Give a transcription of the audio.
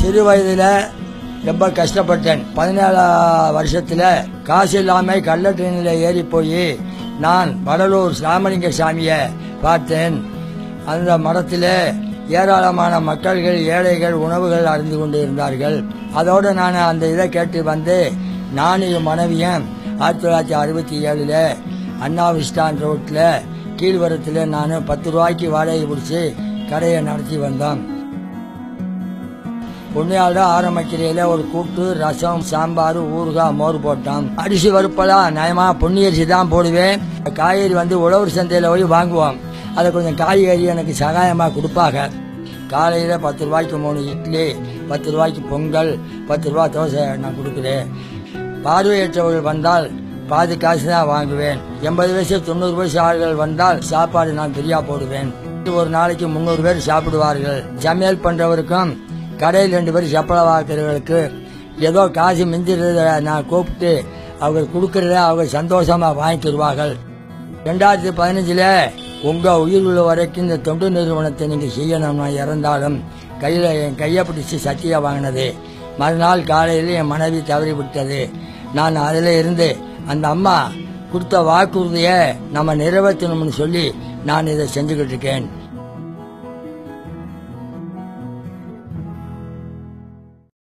சிறு வயதில் ரொம்ப கஷ்டப்பட்டேன். பதினேழாம் வருஷத்தில் காசு இல்லாமல் கள்ள ட்ரெயினில் ஏறி போய் நான் வடலூர் ராமலிங்க சாமியை பார்த்தேன். அந்த மடத்தில் ஏராளமான மக்கள்கள் ஏழைகள் உணவுகள் அறிந்து கொண்டு இருந்தார்கள். அதோடு நான் அந்த இதை கேட்டு வந்து நானும் என் மனைவியும் ஆயிரத்தி தொள்ளாயிரத்தி அறுபத்தி ஏழில் அண்ணா விஸ்டான் ரோட்டில் கீழ்வரத்தில் நான் பத்து ரூபாய்க்கு வாடகை பிடிச்சி கடையை நடத்தி வந்தோம். பொன்னியால ஆரம்பிக்கிறையில ஒரு கூட்டு ரசம் சாம்பார் ஊறுகாய் மோர் போட்டோம் அரிசி வறுப்பெல்லாம் நயமா பொன்னியரிசி தான் போடுவேன். காய்கறி வந்து உழவர் சந்தையில் போய் வாங்குவோம். அதை கொஞ்சம் காய்கறி எனக்கு சகாயமாக கொடுப்பாங்க. காலையில் பத்து ரூபாய்க்கு மூணு இட்லி பத்து ரூபாய்க்கு பொங்கல் பத்து ரூபா தோசை நான் கொடுக்குறேன். பார்வையற்றவர்கள் வந்தால் பாதி காசு தான் வாங்குவேன். எண்பது வயசு தொண்ணூறு வயசு ஆள்கள் வந்தால் சாப்பாடு நான் ஃப்ரீயாக போடுவேன். ஒரு நாளைக்கு முந்நூறு பேர் சாப்பிடுவார்கள். சமையல் பண்றவருக்கும் கடையில் ரெண்டு பேரும் சப்பளம் வாக்குறவர்களுக்கு ஏதோ காசு மிஞ்சிறத நான் கூப்பிட்டு அவங்க கொடுக்கறத அவங்க சந்தோஷமாக வாங்கி ரெண்டாயிரத்தி பதினஞ்சில் உங்கள் உயிர் உள்ள வரைக்கும் இந்த தொண்டு நிறுவனத்தை நீங்கள் செய்யணும். நான் இறந்தாலும் கையில் என் கையை பிடிச்சி சத்தியா வாங்கினது. மறுநாள் காலையில் என் மனைவி தவறி விட்டது நான் அதில் இருந்து அந்த அம்மா கொடுத்த வாக்குறுதியை நம்ம நிறைவேற்றணும்னு சொல்லி நான் இதை செஞ்சுக்கிட்டு இருக்கேன்.